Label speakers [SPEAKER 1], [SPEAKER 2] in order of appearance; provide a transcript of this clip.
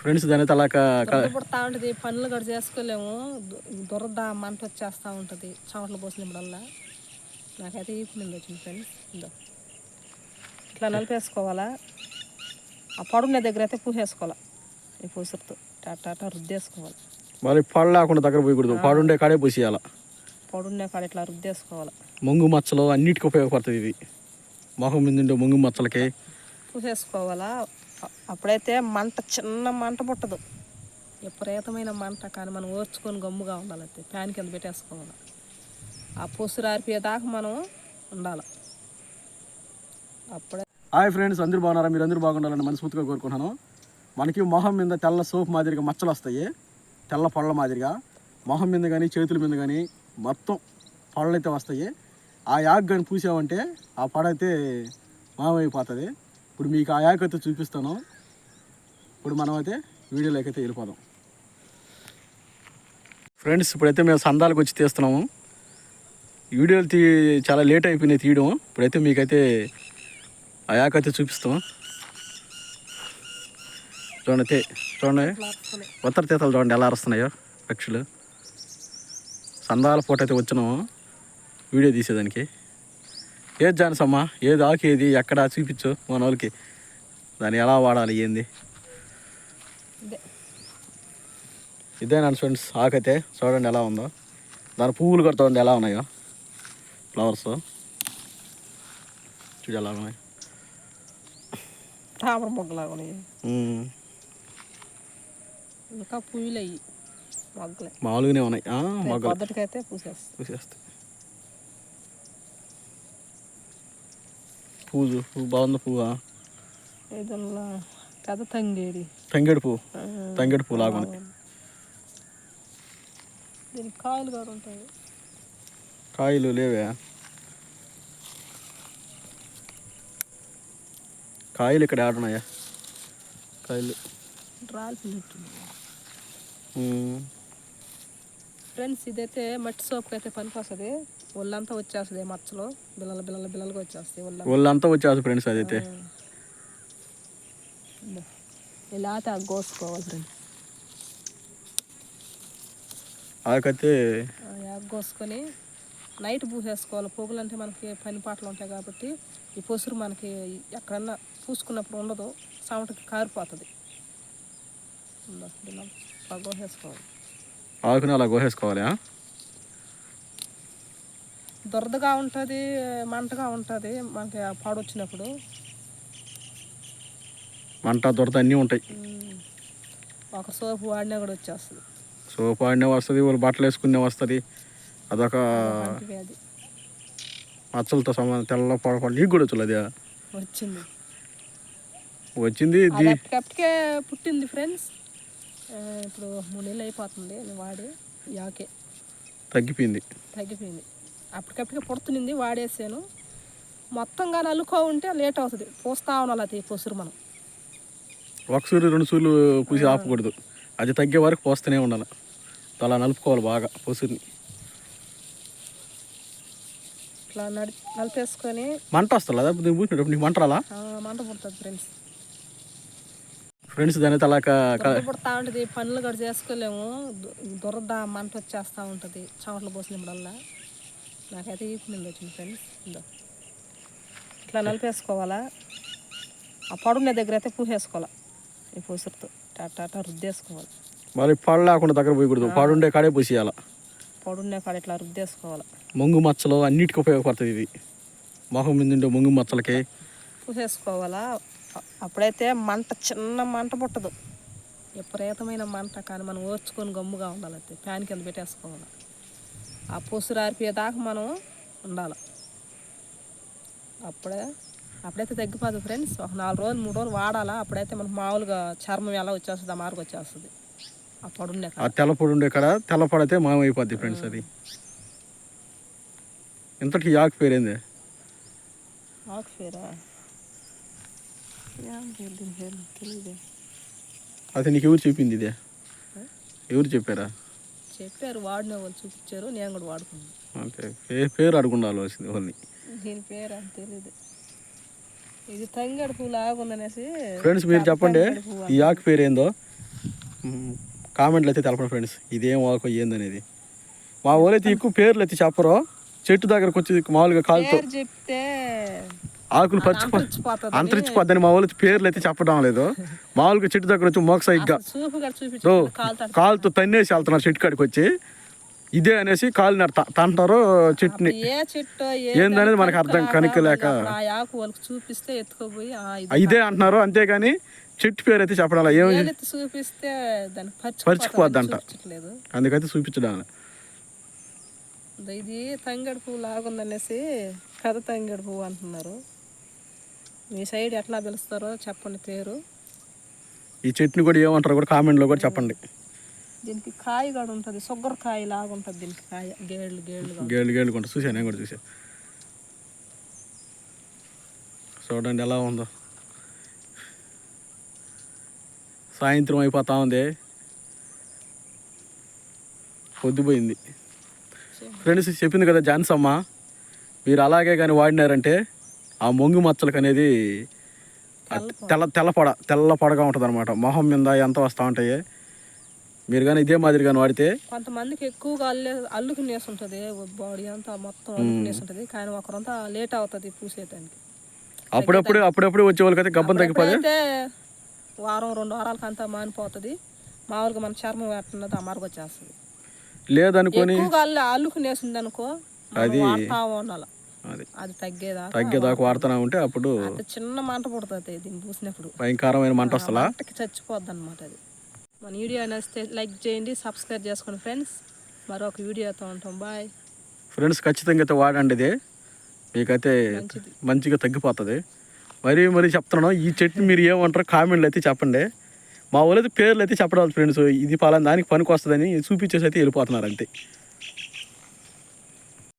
[SPEAKER 1] Friends దాని అయితే అలా
[SPEAKER 2] పుడతా ఉంటుంది పనులు కూడా చేసుకోలేము. దురద మంట వచ్చేస్తూ ఉంటుంది చెమటలు పోసినప్పుడల్లా. నాకైతే ఈ వచ్చింది ఫ్రెండ్స్ ఇందో. ఇట్లా నలిపేసుకోవాలా? ఆ పడున్న దగ్గర అయితే పూసేసుకోవాలా? ఈ పూసరితో టాటా రుద్దేసుకోవాలి.
[SPEAKER 1] మరి పళ్ళు లేకుండా దగ్గర పోయకూడదు. పాడుండే కాడే పోసేయాల?
[SPEAKER 2] పడున్న కాడ ఇట్లా రుద్దేసుకోవాలి?
[SPEAKER 1] ముంగు మచ్చలు అన్నిటికీ ఉపయోగపడుతుంది ఇది మొహం మీద ఉండే ముంగు మచ్చలకి.
[SPEAKER 2] పూసేసుకోవాలా? అప్పుడైతే మంట చిన్న మంట పుట్టదు. విపరీతమైన మంట కానీ మనం ఓర్చుకొని గమ్ముగా ఉండాలి అయితే ఫ్యాన్ కింద పెట్టేసుకోవాలి. ఆ పొసురు ఆరిపోయేదాకా మనం ఉండాలి. అప్పుడే
[SPEAKER 1] హాయ్ ఫ్రెండ్స్ అందరూ బాగున్నారా? మీరు అందరూ బాగుండాలని మనస్ఫూర్తిగా కోరుకుంటున్నాను. మనకి మొహం మీద తెల్ల సోప్ మాదిరిగా మచ్చలు వస్తాయి. తెల్ల పళ్ళ మాదిరిగా. మొహం మీద కానీ చేతుల మీద కానీ మొత్తం పళ్ళు అయితే వస్తాయి. ఆ యాగ్ కానీ పూసామంటే ఆ పడైతే మామైపోతుంది. ఇప్పుడు మీకు ఆ యాక్ అయితే చూపిస్తాను. ఇప్పుడు మనం అయితే వీడియోలోకి అయితే వెళ్ళిపోదాం. ఫ్రెండ్స్ ఇప్పుడైతే మేము సందాలకు వచ్చి తీస్తున్నాము. వీడియోలు తీ చాలా లేట్ అయిపోయినాయి తీయడం. ఇప్పుడైతే మీకైతే ఆ యాక్ అయితే చూపిస్తాం. చూడండి చూడండి. ఉత్తర తీతలు చూడండి ఎలా అరుస్తున్నాయో పక్షులు. సందాల పూట అయితే వచ్చినాము. వీడియో తీసేదానికి. ఏది జానసమ్మా? ఏది ఆకు ఏది? ఎక్కడ? చూపించు మన వాళ్ళకి దాన్ని ఎలా వాడాలి? ఏంది?
[SPEAKER 2] ఇదే
[SPEAKER 1] ఇదేనా ఫ్రెండ్స్ ఆకైతే చూడండి ఎలా ఉందో. దాని పువ్వులు కూడా చూడండి ఎలా ఉన్నాయో. ఫ్లవర్స్ చూడు ఎలా ఉన్నాయి.
[SPEAKER 2] తామర మొగ్గలాగా ఉన్నాయి.
[SPEAKER 1] ఉమ్,
[SPEAKER 2] ఇంకా పువ్వులు అయ్యి మొగ్గలే.
[SPEAKER 1] మామూలుగానే ఉన్నాయి. ఆ, మొగ్గలు.
[SPEAKER 2] పూసేస్తాయి.
[SPEAKER 1] పువ్వు పువ్వు బాగుంది పువ్వా?
[SPEAKER 2] ఏదన్నా పెద్ద తంగేడి
[SPEAKER 1] తంగేడు పువ్వు. తంగేడు పువ్వు లాగా ఉంది.
[SPEAKER 2] దీనికి కాయలు కూడా ఉంటాయి
[SPEAKER 1] కాయలు లేవే. కాయలు ఇక్కడ ఆడున్నాయా కాయలు.
[SPEAKER 2] ఫ్రెండ్స్ ఇదైతే మట్టి సోపుకి అయితే పనికొస్తుంది. ఒళ్ళంతా వచ్చేస్తుంది మచ్చలు. బిల్లలు బిల్లలు బిల్లలుగా వచ్చేస్తాయి ఒళ్ళంతా.
[SPEAKER 1] వాళ్ళంతా వచ్చేది ఫ్రెండ్స్ అదైతే.
[SPEAKER 2] ఇలా కోసుకోవాలి ఫ్రెండ్స్.
[SPEAKER 1] ఆకైతే
[SPEAKER 2] ఆ యాగ కోసుకొని నైట్ పూసేసుకోవాలి. పోగులు అంటే మనకి పని పాటలు ఉంటాయి కాబట్టి ఈ పొసురు మనకి ఎక్కడన్నా పూసుకున్నప్పుడు ఉండదు. సౌండ్కి కారిపోతుంది. బాగా కోసేసుకోవాలి.
[SPEAKER 1] ఆకుని అలా కోసేసుకోవాలి? ఆ?
[SPEAKER 2] దురదగా ఉంటుంది మంటగా ఉంటుంది. మనకి ఆ పాడు వచ్చినప్పుడు.
[SPEAKER 1] మంట దొరత అన్నీ ఉంటాయి.
[SPEAKER 2] ఒక సోపు వాడినా కూడా వచ్చేస్తుంది.
[SPEAKER 1] సోపు ఆడినే వస్తుంది వాళ్ళు బట్టలు వేసుకునే వస్తుంది. అదొక మచ్చలతో సంబంధం తెల్ల పొడపడ నీకు కూడా వచ్చులు అది?
[SPEAKER 2] వచ్చింది.
[SPEAKER 1] వచ్చింది
[SPEAKER 2] అప్పటికప్పటికే పుట్టింది ఫ్రెండ్స్. ఇప్పుడు మూడు నెలలు అయిపోతుంది వాడి యాకే.
[SPEAKER 1] తగ్గిపోయింది.
[SPEAKER 2] తగ్గిపోయింది. అప్పటికప్పటికే పుడుతునింది వాడేసాను. మొత్తంగా నలుకో ఉంటే లేట్ అవుతుంది. పూస్తా ఉండాలి అది పొసురు మనం.
[SPEAKER 1] ఒక సూర్యు రెండు సూర్యులు పూసి ఆపకూడదు. అది తగ్గే వరకు పోస్తూనే ఉండాలి. అలా నలుపుకోవాలి బాగా పొసుని
[SPEAKER 2] ఇట్లా నడి నలిపేసుకొని.
[SPEAKER 1] మంట వస్తుంది? అదే పూసినప్పుడు నీకు మంట రాలా?
[SPEAKER 2] మంట పుడుతుంది ఫ్రెండ్స్
[SPEAKER 1] ఫ్రెండ్స్ దాని అలా
[SPEAKER 2] పుడతా ఉంటుంది. పనులు కూడా చేసుకోలేము. దురద మంట వచ్చేస్తూ ఉంటుంది. చెమటలు పోసినప్పుడల్లా నాకైతే ఈ నింది వచ్చింది ఫ్రెండ్స్. ఇందో. ఇట్లా నలిపేసుకోవాలా? ఆ పడున్న దగ్గర అయితే పూసేసుకోవాలా ఈ పూసరితో టాటా రుద్దేసుకోవాలి.
[SPEAKER 1] మరి పళ్ళు లేకుండా దగ్గర పోయకూడదు. పాడుండే కాడే పోసేయాల?
[SPEAKER 2] పడున్న కాడ ఇట్లా రుద్దేసుకోవాలి?
[SPEAKER 1] ముంగు మచ్చలు అన్నిటికీ ఉపయోగపడుతుంది ఇది. మొహం మీద ఉండే ముంగు మచ్చలకి.
[SPEAKER 2] పూసేసుకోవాలా అప్పుడైతే మంట చిన్న మంట పుట్టదు. విపరీతమైన మంట కానీ మనం ఓర్చుకొని గమ్ముగా ఉండాలి అయితే ఫ్యాన్ కింద పెట్టేసుకోవాలి? ఆ పొసురు ఆరిపోయేదాకా మనం ఉండాలి. అప్పుడే అప్పుడైతే తగ్గిపోదు ఫ్రెండ్స్. ఒక నాలుగు రోజులు మూడు రోజులు వాడాలా అప్పుడైతే మనకు మామూలుగా చర్మం ఎలా వచ్చేస్తుంది ఆ మార్గం వచ్చేస్తుంది. ఆ పడుండే
[SPEAKER 1] ఆ తెల్ల పొడి ఉండే కాడ తెల్ల పడితే మాయమైపోద్ది ఫ్రెండ్స్ అది. ఇంతటి యాక్ పేరేంది
[SPEAKER 2] ఆకు పేరా? ఏం పేరు దీని పేరు? తెలియదే
[SPEAKER 1] అది నీకు ఎవరు చెప్పింది ఇదే? ఎవరు చెప్పారా?
[SPEAKER 2] చెప్పారు వాడిన వాళ్ళు చూపించారు నేను కూడా వాడుకున్నాను.
[SPEAKER 1] పే- పేరు అడుగుండాల్సింది వాళ్ళని
[SPEAKER 2] దీని పేరు అంత తెలియదు ఇది తంగేడు పువ్వు లాగుందనేసి
[SPEAKER 1] ఫ్రెండ్స్ మీరు చెప్పండి ఈ ఆకు పేరు ఏందో? కామెంట్లు అయితే తెలపండి ఫ్రెండ్స్ ఇదేం ఆకు ఏందనేది మా అయితే ఎక్కువ పేర్లు అయితే చెప్పరు. చెట్టు దగ్గరకు వచ్చి మామూలుగా కాలుతో
[SPEAKER 2] చెప్తే
[SPEAKER 1] ఆకులు పచ్చిపో
[SPEAKER 2] అంతరించిపోతుంది.
[SPEAKER 1] అంతరించిపోద్దని మా వాళ్ళు పేర్లు అయితే చెప్పడం లేదు. మామూలుగా చెట్టు దగ్గర వచ్చి మోక సైగ్గా
[SPEAKER 2] చూపు కూడా
[SPEAKER 1] ఓ,
[SPEAKER 2] చూపించు కాలుతాడు
[SPEAKER 1] కాలుతో తన్నేసి వెళ్తున్నారు చెట్టు కాడికి వచ్చి. ఇదే అనేసి కాలు తంటారు చెట్టుని. ఏందనేది మనకు అర్థం కనుక్కలేక
[SPEAKER 2] చూపిస్తే ఎత్తుకోపోయి ఇది
[SPEAKER 1] అంటున్నారు. అంతేగాని చెట్టు పేరు అయితే చెప్పడం లేదు. ఏం
[SPEAKER 2] ఏదైతే చూపిస్తే
[SPEAKER 1] పరుచుకుపోద్దంట.
[SPEAKER 2] చూపించట్లేదు.
[SPEAKER 1] అందుకైతే చూపించడం.
[SPEAKER 2] ఇది తంగడి పువ్వు లాగుందనేసి పెద్ద తంగడి పువ్వు అంటున్నారు. మీ సైడ్ ఎట్లా పిలుస్తారో చెప్పండి పేరు.
[SPEAKER 1] ఈ చెట్టుని కూడా ఏమంటారో కూడా కామెంట్లో కూడా చెప్పండి.
[SPEAKER 2] దీనికి కాయ కూడా ఉంటుంది షుగర్ కాయ లాగా ఉంటుంది దీనికి కాయ గేళ్ళు గేళ్ళుగా.
[SPEAKER 1] గేళ్ళు గేళ్ళు కొంట చూసాను నేను కూడా చూసాను చూడండి ఎలా ఉందో. సాయంత్రం అయిపోతా ఉంది. పొద్దుపోయింది. ఫ్రెండ్స్ చెప్పింది కదా జాన్స్ అమ్మ మీరు అలాగే కానీ వాడినారంటే ఆ మొంగు మచ్చలకు అనేది తెల్ల తెల్ల పొడ తెల్ల పొడగా ఉంటుంది అనమాట మొహం మీద ఎంత వస్తూ ఉంటాయి? మీరు కానీ ఇదే మాదిరి కానీ వాడితే
[SPEAKER 2] కొంతమందికి ఎక్కువగా అల్లే అల్లుకునేసి ఉంటుంది బాడీ అంతా మొత్తం అల్లుకునేసి ఉంటుంది కానీ ఒకరంతా లేట్ అవుతుంది పూసేదానికి
[SPEAKER 1] అప్పుడప్పుడు అప్పుడప్పుడు వచ్చే వాళ్ళకైతే గబ్బం తగ్గిపోతే
[SPEAKER 2] అయితే వారం రెండు వారాలకు అంతా మానిపోతుంది. మామూలుగా మన చర్మం ఎట్టున్నది అమరుగు వచ్చేస్తుంది.
[SPEAKER 1] లేదనుకొని
[SPEAKER 2] అల్లుకునేసింది అనుకో
[SPEAKER 1] అది-
[SPEAKER 2] ఉండాలి.
[SPEAKER 1] అది.
[SPEAKER 2] అది తగ్గేదాకా
[SPEAKER 1] తగ్గేదాకా వాడుతూనే ఉంటే అప్పుడు
[SPEAKER 2] చిన్న మంట పుడుతుంది దీన్ని పూసినప్పుడు.
[SPEAKER 1] భయంకరమైన మంట వస్తలా
[SPEAKER 2] మంటకి చచ్చిపోద్ది అనమాట అది. మన వీడియో నచ్చితే లైక్ చేయండి సబ్స్క్రైబ్ చేసుకోండి ఫ్రెండ్స్. మరొక వీడియోతో ఉంటాం. బాయ్.
[SPEAKER 1] ఫ్రెండ్స్ ఖచ్చితంగా అయితే వాడండి ఇది. మీకైతే మంచిగా తగ్గిపోతుంది. మరీ మరీ చెప్తున్నాను ఈ చెట్టు మీరు ఏమంటారో కామెంట్లు అయితే చెప్పండి. మా వాళ్ళైతే పేర్లు అయితే చెప్పడం ఫ్రెండ్స్. ఇది పలానా దానికి పనికి వస్తుందని చూపించేసి అయితే వెళ్ళిపోతున్నారు అంతే.